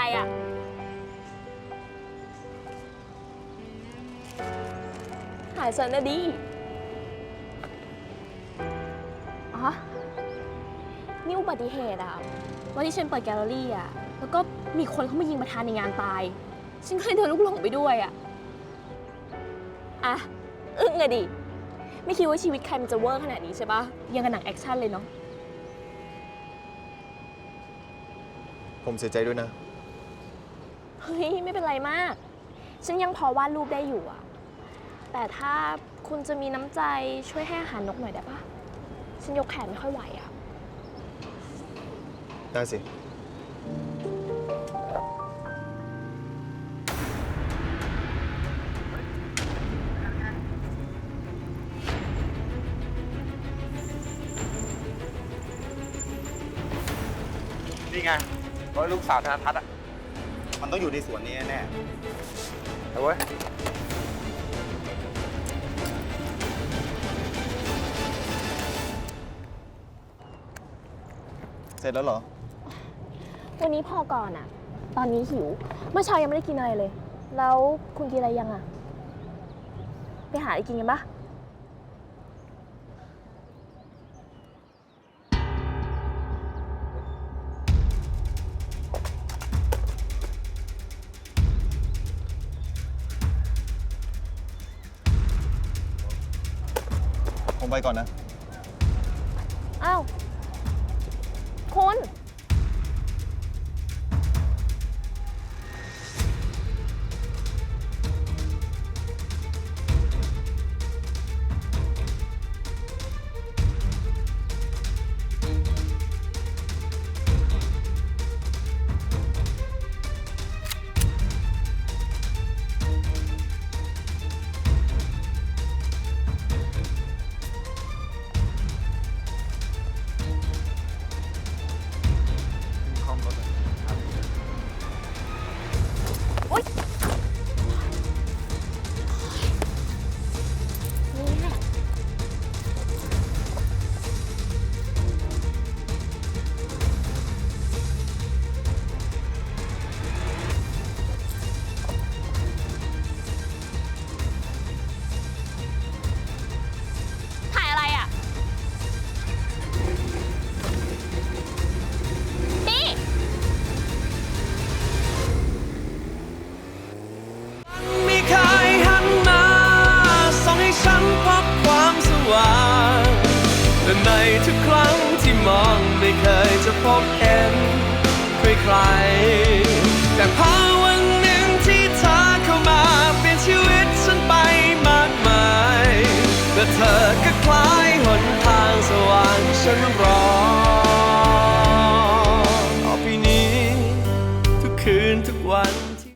รอะถ่ายฉันนะดิอ๋อนี่อุบัติเหตุอะวันที่ฉันเปิดแกลเลอรี่อะแล้วก็มีคนเข้ามายิงประธานในงานตาย ฉันก็เลยโดนลูกหลงไปด้วยอะอะอึ้งอะดิ ไม่คิดว่าชีวิตใครมันจะเวอร์ขนาดนี้ใช่ปะยังกับหนังแอคชั่นเลยเนาะ ผมเสียใจด้วยนะ เฮ้ย ไม่เป็นไรมาก ฉันยังพอวาดรูปได้อยู่อะแต่ถ้าคุณจะมีน้ำใจช่วยให้อาหารนกหน่อยได้ปะฉันยกแขนไม่ค่อยไหวอะได้สิ นี่ไงรถลูกสาวธนทัศน์อะ มันต้องอยู่ในสวนนี้แน่เอาเว้ยเสร็จแล้วเหรอ วันนี้พอก่อนอะตอนนี้หิว เมื่อเช้ายังไม่ได้กินอะไรเลย แล้วคุณกินอะไรยังอะไปหาอะไรกินกันปะ ไปก่อนนะ อ้าว คุณ ว่าแต่ในทุกครั้งที่มองไม่เคยจะพบเห็นใครๆแต่พอวันหนึ่งที่เธอเข้ามาเป็นชีวิตฉันไปมากมายและเธอก็คล้ายหนทางสว่างฉันรอต่อไปนี้ ทุกคืนทุกวัน